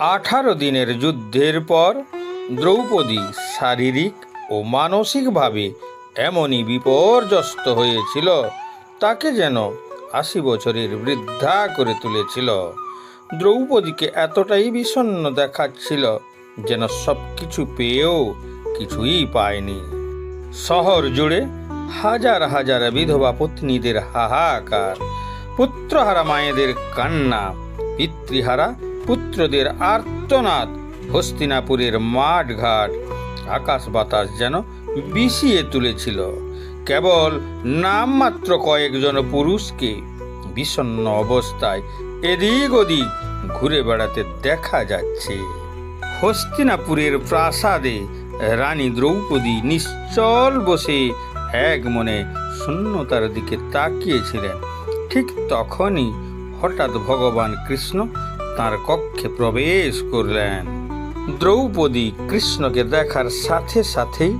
আঠারো দিনের যুদ্ধের পর দ্রৌপদী শারীরিক ও মানসিকভাবে এমনই বিপর্যস্ত হয়েছিল, তাকে যেন আশি বছরের বৃদ্ধা করে তুলেছিল। দ্রৌপদীকে এতটাই বিষণ্ণ দেখাচ্ছিল যেন সব কিছু পেয়েও কিছুই পায়নি। শহর জুড়ে হাজার হাজার বিধবা পত্নীদের হাহাকার, পুত্রহারা মায়েদের কান্না, পিতৃহারা পুত্রদের আর্তনাদ। হস্তিনাপুরের মাঠঘাট আকাশ বাতাস যেন বিষিয়ে তুলেছিল। কেবল নামমাত্র কয়েকজন পুরুষকে বিষণ্ণ অবস্থায় এদিক ওদিক ঘুরে বেড়াতে দেখা যাচ্ছে। হস্তিনাপুরের প্রাসাদে রানী দ্রৌপদী নিশ্চল বসে এক মনে শূন্যতার দিকে তাকিয়েছিলেন। ঠিক তখনই হঠাৎ ভগবান কৃষ্ণ তার কক্ষে প্রবেশ করলেন। দ্রৌপদী কৃষ্ণকে দেখার সাথে সাথেই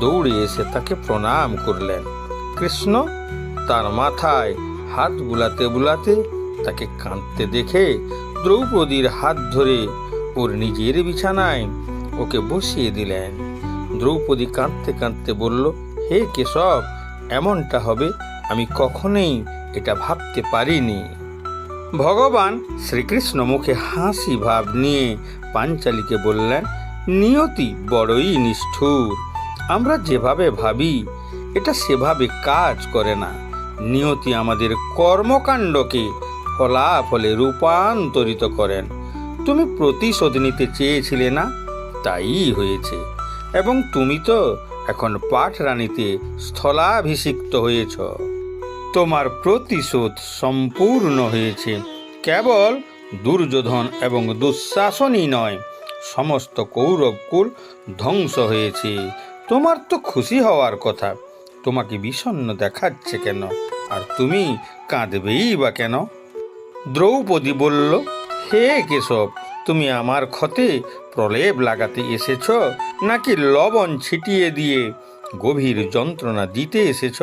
দৌড়ে এসে তাকে প্রণাম করলেন। কৃষ্ণ তার মাথায় হাত বুলাতে বুলাতে তাকে কাঁদতে দেখে দ্রৌপদীর হাত ধরে ওর নিজের বিছানায় ওকে বসিয়ে দিলেন। দ্রৌপদী কাঁদতে কাঁদতে বলল, হে কেশব, এমনটা হবে, আমি কখনোই এটা ভাবতে পারিনি। ভগবান শ্রীকৃষ্ণ মুখে হাসি ভাব নিয়ে পাঞ্চালীকে বললেন, নিয়তি বড়ই নিষ্ঠুর। আমরা যেভাবে ভাবি, এটা সেভাবে কাজ করে না। নিয়তি আমাদের কর্মকাণ্ডকে ফলাফলে রূপান্তরিত করেন। তুমি প্রতিশোধ নিতে চেয়েছিলে না? তাই হয়েছে। এবং তুমি তো এখন পাঠরানীতে স্থলাভিষিক্ত হয়েছ। তোমার প্রতিশোধ সম্পূর্ণ হয়েছে। কেবল দুর্যোধন এবং দুঃশাসনই নয়, সমস্ত কৌরবকুল ধ্বংস হয়েছে। তোমার তো খুশি হওয়ার কথা। তোমাকে বিষণ্ণ দেখাচ্ছে কেন? আর তুমি কাঁদবেই বা কেন? দ্রৌপদী বলল, হে কেশব, তুমি আমার ক্ষতে প্রলেপ লাগাতে এসেছ নাকি লবণ ছিটিয়ে দিয়ে গভীর যন্ত্রণা দিতে এসেছ?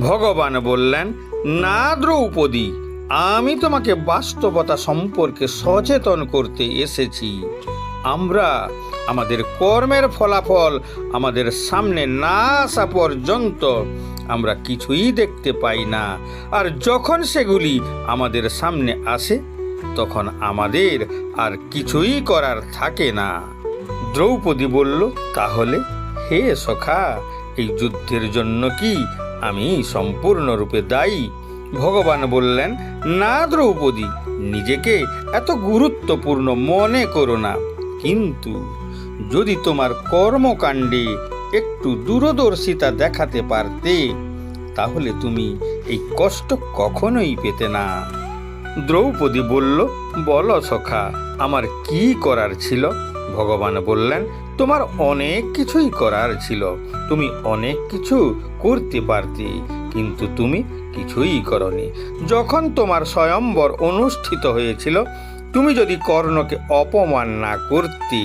ভগবান বললেন, না দ্রৌপদী, আমি তোমাকে বাস্তবতা সম্পর্কে সচেতন করতে এসেছি। আমরা আমাদের কর্মের ফলাফল আমাদের সামনে না আসা পর্যন্ত আমরা কিছুই দেখতে পাই না। আর যখন সেগুলি আমাদের সামনে আসে, তখন আমাদের আর কিছুই করার থাকে না। দ্রৌপদী বলল, তাহলে হে সখা, এই যুদ্ধের জন্য কি আমি সম্পূর্ণরূপে দায়ী। ভগবান বললেন, না দ্রৌপদী, নিজেকে এত গুরুত্বপূর্ণ মনে করো না। কিন্তু যদি তোমার কর্মকাণ্ডে একটু দূরদর্শিতা দেখাতে পারতে, তাহলে তুমি এই কষ্ট কখনোই পেতে না। দ্রৌপদী বলল, বলো সখা, আমার কি করার ছিল? ভগবান বললেন, তোমার অনেক কিছুই করার ছিল। তুমি অনেক কিছু করতে পারতে, কিন্তু তুমি কিছুই করনি। যখন তোমার স্বয়ম্বর অনুষ্ঠিত হয়েছিল, তুমি যদি কর্ণকে অপমান না করতে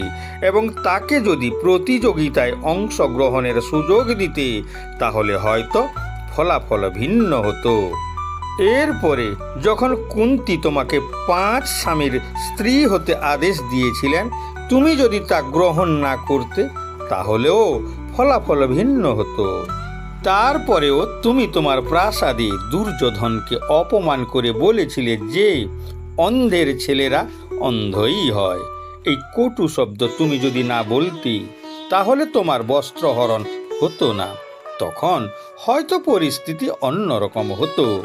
এবং তাকে যদি প্রতিযোগিতায় অংশগ্রহণের সুযোগ দিতে, তাহলে হয়তো ফলাফল ভিন্ন হতো। এরপরে যখন কুন্তি তোমাকে পাঁচ স্বামীর স্ত্রী হতে আদেশ দিয়েছিলেন, তুমি যদি তা গ্রহণ না করতে, তাহলেও ফলাফল ভিন্ন হতো। তারপরেও তুমি তোমার প্রাসাদে দুর্যোধনকে অপমান করে বলেছিলে যে অন্ধের ছেলেরা অন্ধই হয়। এই কটু শব্দ তুমি যদি না বলতি, তাহলে তোমার বস্ত্রহরণ হতো না। তখন হয়তো পরিস্থিতি অন্যরকম হতো।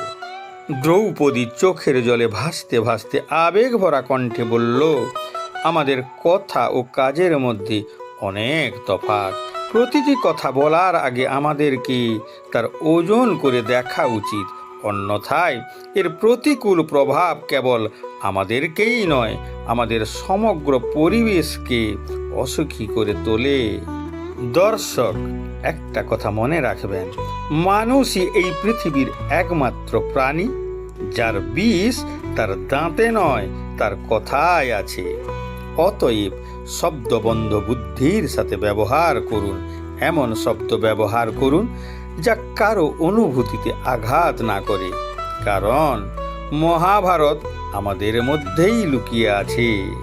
দ্রৌপদী চোখের জলে ভাসতে ভাসতে আবেগ ভরা কণ্ঠে বলল, আমাদের কথা ও কাজের মধ্যে অনেক তফাৎ। প্রতিটি কথা বলার আগে আমাদেরকে তার ওজন করে দেখা উচিত? অন্যথায় এর প্রতিকূল প্রভাব কেবল আমাদেরকেই নয়, আমাদের সমগ্র পরিবেশকে অসুখী করে তোলে। দর্শক, একটা কথা মনে রাখবেন, মানুষই এই পৃথিবীর একমাত্র প্রাণী, যার বিষ তার দাঁতে নয়, তার কথায় আছে। অতএব শব্দবন্ধ বুদ্ধির সাথে ব্যবহার করুন। এমন শব্দ ব্যবহার করুন যা কারও অনুভূতিতে আঘাত না করে। কারণ মহাভারত আমাদের মধ্যেই লুকিয়ে আছে।